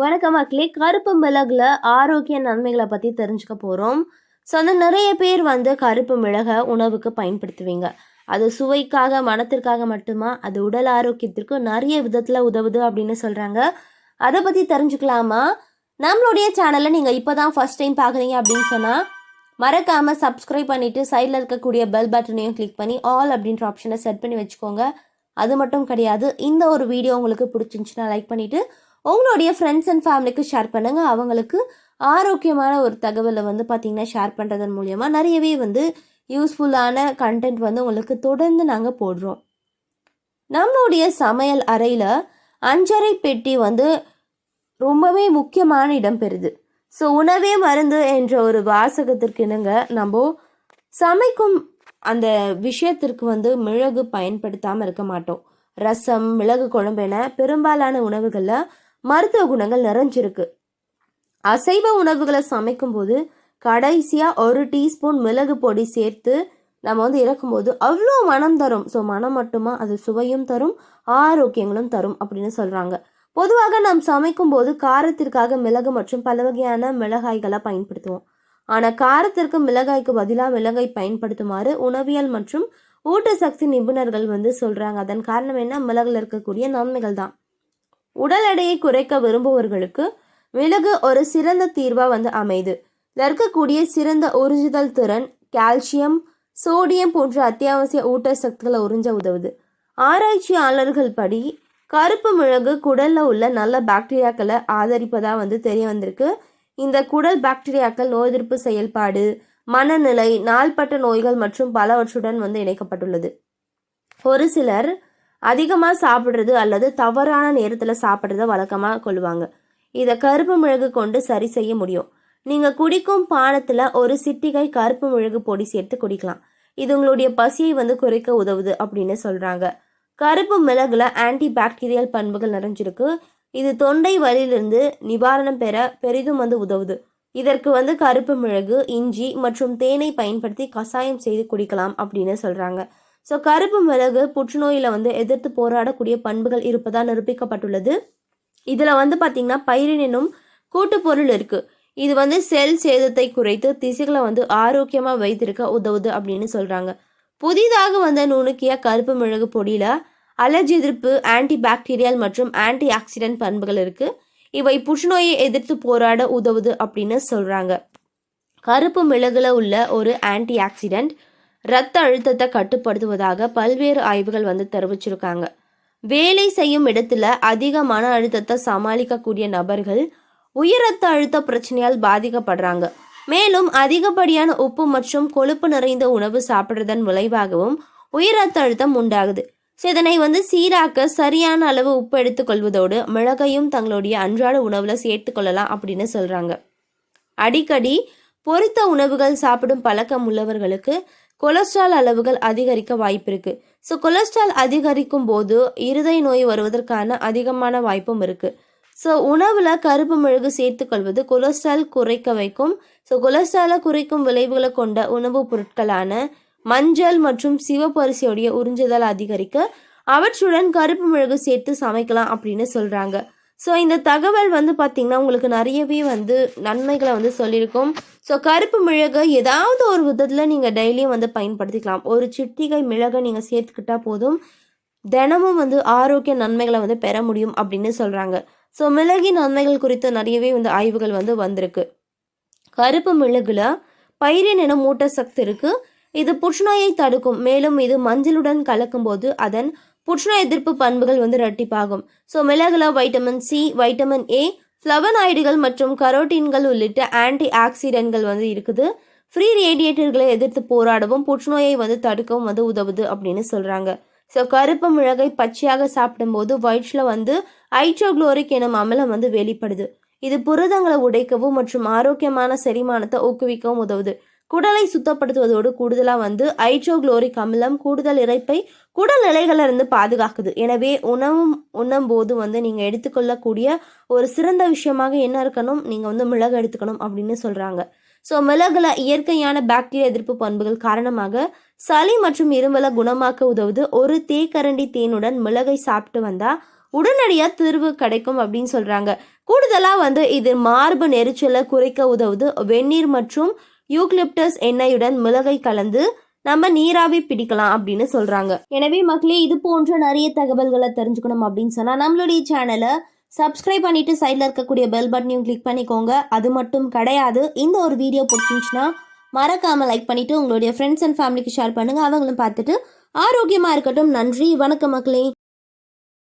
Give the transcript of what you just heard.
வணக்கம் மக்களே கருப்பு மிளகுல ஆரோக்கிய நன்மைகளை பற்றி தெரிஞ்சுக்க போகிறோம் ஸோ வந்து நிறைய பேர் வந்து கருப்பு மிளகை உணவுக்கு பயன்படுத்துவீங்க. அது சுவைக்காக மனத்திற்காக மட்டுமா? அது உடல் ஆரோக்கியத்திற்கும் நிறைய விதத்தில் உதவுது அப்படின்னு சொல்கிறாங்க அதை பற்றி தெரிஞ்சுக்கலாமா? நம்மளுடைய சேனலை நீங்கள் இப்போ தான் ஃபஸ்ட் டைம் பார்க்குறீங்க அப்படின்னு சொன்னால் மறக்காமல் சப்ஸ்கிரைப் பண்ணிவிட்டு சைடில் இருக்கக்கூடிய பெல் பட்டனையும் கிளிக் பண்ணி ஆல் அப்படின்ற ஆப்ஷனை செட் பண்ணி வச்சுக்கோங்க. அது மட்டும் கிடையாது. இந்த ஒரு வீடியோ உங்களுக்கு பிடிச்சிருந்துச்சுன்னா லைக் பண்ணிவிட்டு உங்களுடைய ஃப்ரெண்ட்ஸ் அண்ட் ஃபேமிலிக்கு ஷேர் பண்ணுங்கள் அவங்களுக்கு ஆரோக்கியமான ஒரு தகவலை வந்து பார்த்திங்கன்னா ஷேர் பண்ணுறதன் மூலியமாக நிறையவே வந்து யூஸ்ஃபுல்லான கண்டென்ட் வந்து உங்களுக்கு தொடர்ந்து நாங்கள் போடுறோம். நம்மளுடைய சமையல் அறையில் அஞ்சரை பெட்டி வந்து ரொம்பவே முக்கியமான இடம் பெறுது. ஸோ உணவே மருந்து என்ற ஒரு வாசகத்திற்கு இணங்க நம்ம சமைக்கும் அந்த விஷயத்திற்கு வந்து மிளகு பயன்படுத்தாமல் இருக்க மாட்டோம். ரசம் மிளகு குழம்பு என பெரும்பாலான உணவுகளில் மருத்துவ குணங்கள் நிறைஞ்சிருக்கு. அசைவ உணவுகளை சமைக்கும்போது கடைசியாக ஒரு டீஸ்பூன் மிளகு பொடி சேர்த்து நம்ம வந்து இறக்கும்போது அவ்வளோ மனம் தரும். ஸோ மனம் மட்டுமா? அது சுவையும் தரும் ஆரோக்கியங்களும் தரும் அப்படின்னு சொல்கிறாங்க பொதுவாக நாம் சமைக்கும் போது காரத்திற்காக மிளகு மற்றும் பல வகையான மிளகாய்களை பயன்படுத்துவோம். ஆனால் காரத்திற்கு மிளகாய்க்கு பதிலாக மிளகாய் பயன்படுத்துமாறு உணவியல் மற்றும் ஊட்டசக்தி நிபுணர்கள் வந்து சொல்கிறாங்க அதன் காரணம் என்ன? மிளகில் இருக்கக்கூடிய நன்மைகள் தான். உடல் எடையை குறைக்க விரும்புபவர்களுக்கு மிளகு ஒரு சிறந்த தீர்வாக வந்து அமைது இதில் இருக்கக்கூடிய சிறந்த உறிஞ்சுதல் திறன் கால்சியம் சோடியம் போன்ற அத்தியாவசிய ஊட்டச்சத்துக்களை உறிஞ்ச உதவுது. ஆராய்ச்சியாளர்கள் படி கருப்பு மிளகு குடலில் உள்ள நல்ல பாக்டீரியாக்களை ஆதரிப்பதாக வந்து தெரிய வந்திருக்கு. இந்த குடல் பாக்டீரியாக்கள் நோய் எதிர்ப்பு செயல்பாடு மனநிலை நாள்பட்ட நோய்கள் மற்றும் பலவற்றுடன் வந்து இணைக்கப்பட்டுள்ளது. ஒரு சிலர் அதிகமாக சாப்பிட்றது அல்லது தவறான நேரத்தில் சாப்பிட்றத வழக்கமாக கொள்வாங்க. இதை கருப்பு மிளகு கொண்டு சரி செய்ய முடியும். நீங்கள் குடிக்கும் பானத்தில் ஒரு சிட்டிகை கருப்பு மிளகு பொடி சேர்த்து குடிக்கலாம். இது உங்களுடைய பசியை வந்து குறைக்க உதவுது அப்படின்னு சொல்கிறாங்க கருப்பு மிளகுல ஆன்டி பாக்டீரியல் பண்புகள் நிறைஞ்சிருக்கு. இது தொண்டை வலியிலிருந்து நிவாரணம் பெற பெரிதும் வந்து உதவுது. இதற்கு வந்து கருப்பு மிளகு இஞ்சி மற்றும் தேனை பயன்படுத்தி கஷாயம் செய்து குடிக்கலாம் அப்படின்னு சொல்கிறாங்க ஸோ கருப்பு மிளகு புற்றுநோயில் வந்து எதிர்த்து போராடக்கூடிய பண்புகள் இருப்பதாக நிரூபிக்கப்பட்டுள்ளது. இதில் வந்து பார்த்திங்கன்னா பைரின் கூட்டு கூட்டுப்பொருள் இருக்குது இது வந்து செல் சேதத்தை குறைத்து திசுகளை வந்து ஆரோக்கியமாக வைத்திருக்க உதவுது அப்படின்னு சொல்கிறாங்க புதிதாக வந்த நுணுக்கிய கருப்பு மிளகு பொடியில் அலர்ஜி எதிர்ப்பு ஆன்டி பாக்டீரியல் மற்றும் ஆன்டி ஆக்சிடென்ட் பண்புகள் இருக்குது இவை புற்றுநோயை எதிர்த்து போராட உதவுது அப்படின்னு சொல்கிறாங்க கருப்பு மிளகுல உள்ள ஒரு ஆன்டி ஆக்சிடென்ட் இரத்த அழுத்தத்தை கட்டுப்படுத்துவதாக பல்வேறு ஆய்வுகள் வந்து தெரிவிச்சிருக்காங்க. வேலை செய்யும் இடத்துல அதிக மன அழுத்தத்தை சமாளிக்கக்கூடிய நபர்கள் உயரத்த அழுத்த பிரச்சனையால் பாதிக்கப்படுறாங்க. மேலும் அதிகப்படியான உப்பு மற்றும் கொழுப்பு நிறைந்த உணவு சாப்பிட்றதன் விளைவாகவும் உயர் ரத்த அழுத்தம் உண்டாகுது. இதனை வந்து சீராக்க சரியான அளவு உப்பு எடுத்துக்கொள்வதோடு மிளகையும் தங்களுடைய அன்றாட உணவில் சேர்த்து கொள்ளலாம் அப்படின்னு சொல்கிறாங்க அடிக்கடி பொறுத்த உணவுகள் சாப்பிடும் பழக்கம் உள்ளவர்களுக்கு கொலஸ்ட்ரால் அளவுகள் அதிகரிக்க வாய்ப்பு இருக்கு ஸோ கொலஸ்ட்ரால் அதிகரிக்கும் போது இருதய நோய் வருவதற்கான அதிகமான வாய்ப்பும் இருக்கு. ஸோ உணவில் கருப்பு மிளகு சேர்த்துக்கொள்வது கொலஸ்ட்ரால் குறைக்க வைக்கும். ஸோ கொலஸ்ட்ராலை குறைக்கும் விளைவுகளை கொண்ட உணவுப் பொருட்களான மஞ்சள் மற்றும் சிவப்பரிசியுடைய உறிஞ்சுதல் அதிகரிக்க அவற்றுடன் கருப்பு மிளகு சேர்த்து சமைக்கலாம் அப்படின்னு சொல்கிறாங்க ஸோ இந்த தகவல் வந்து பார்த்திங்கன்னா உங்களுக்கு நிறையவே வந்து நன்மைகளை வந்து சொல்லியிருக்கோம். ஸோ கருப்பு மிளகை ஏதாவது ஒரு விதத்தில் நீங்கள் டெய்லியும் வந்து பயன்படுத்திக்கலாம். ஒரு சிட்டிகை மிளகை நீங்கள் சேர்த்துக்கிட்டால் போதும். தினமும் வந்து ஆரோக்கிய நன்மைகளை வந்து பெற முடியும் அப்படின்னு சொல்கிறாங்க ஸோ மிளகின் நன்மைகள் குறித்து நிறையவே வந்து ஆய்வுகள் வந்து வந்திருக்கு. கருப்பு மிளகுல பைரின் எனும் சக்தி இருக்கு. இது புற்றுநோயை தடுக்கும். மேலும் இது மஞ்சளுடன் கலக்கும்போது அதன் புற்றுநோய் எதிர்ப்பு பண்புகள் வந்து இரட்டிப்பாகும். ஸோ மிளகுல வைட்டமின் சி வைட்டமின் ஏ ஃப்ளவனாய்டுகள் மற்றும் கரோட்டீன்கள் உள்ளிட்ட ஆன்டி ஆக்சிடென்ட்கள் வந்து இருக்குது. ஃப்ரீ ரேடியேட்டர்களை எதிர்த்து போராடவும் புற்றுநோயை வந்து தடுக்கவும் வந்து உதவுது அப்படின்னு சொல்கிறாங்க ஸோ கருப்பு மிளகை பச்சையாக சாப்பிடும்போது வயிற்றில் வந்து ஐட்ரோக்ளோரிக் எனும் அமிலம் வந்து வெளிப்படுது. இது புரதங்களை உடைக்கவும் மற்றும் ஆரோக்கியமான செரிமானத்தை ஊக்குவிக்கவும் உதவுது. குடலை சுத்தப்படுத்துவதோடு கூடுதலாக வந்து ஹைட்ரோக்ளோரிக் அமிலம் கூடுதல் இறைப்பை குடல் நிலைகளிலிருந்து பாதுகாக்குது. எனவே உணவும் உண்ணும் போது வந்து நீங்கள் எடுத்துக்கொள்ளக்கூடிய ஒரு சிறந்த விஷயமாக என்ன இருக்கணும்? நீங்கள் வந்து மிளகு எடுத்துக்கணும் அப்படின்னு சொல்கிறாங்க ஸோ மிளகுல இயற்கையான பாக்டீரியா எதிர்ப்பு பண்புகள் காரணமாக சளி மற்றும் இருமலை குணமாக்க உதவுது. ஒரு தேக்கரண்டி தேனுடன் மிளகை சாப்பிட்டு வந்தால் உடனடியாக தீர்வு கிடைக்கும் அப்படின்னு சொல்கிறாங்க கூடுதலாக வந்து இது மார்பு நெரிச்சலை குறைக்க உதவுது. வெந்நீர் மற்றும் யூக்லிப்டஸ் எண்ணெயுடன் மிளகை கலந்து நம்ம நீராவி பிடிக்கலாம் அப்படின்னு சொல்கிறாங்க எனவே மக்களே இது போன்ற நிறைய தகவல்களை தெரிஞ்சுக்கணும் அப்படின்னு சொன்னால் நம்மளுடைய சேனலை சப்ஸ்கிரைப் பண்ணிட்டு சைடில் இருக்கக்கூடிய பெல் பட்டனையும் கிளிக் பண்ணிக்கோங்க. அது மட்டும் கிடையாது. இந்த ஒரு வீடியோ பிடிச்சிருந்துச்சுன்னா மறக்காமல் லைக் பண்ணிவிட்டு உங்களுடைய ஃப்ரெண்ட்ஸ் அண்ட் ஃபேமிலிக்கு ஷேர் பண்ணுங்கள் அவங்களும் பார்த்துட்டு ஆரோக்கியமாக இருக்கட்டும். நன்றி. வணக்கம் மக்களே.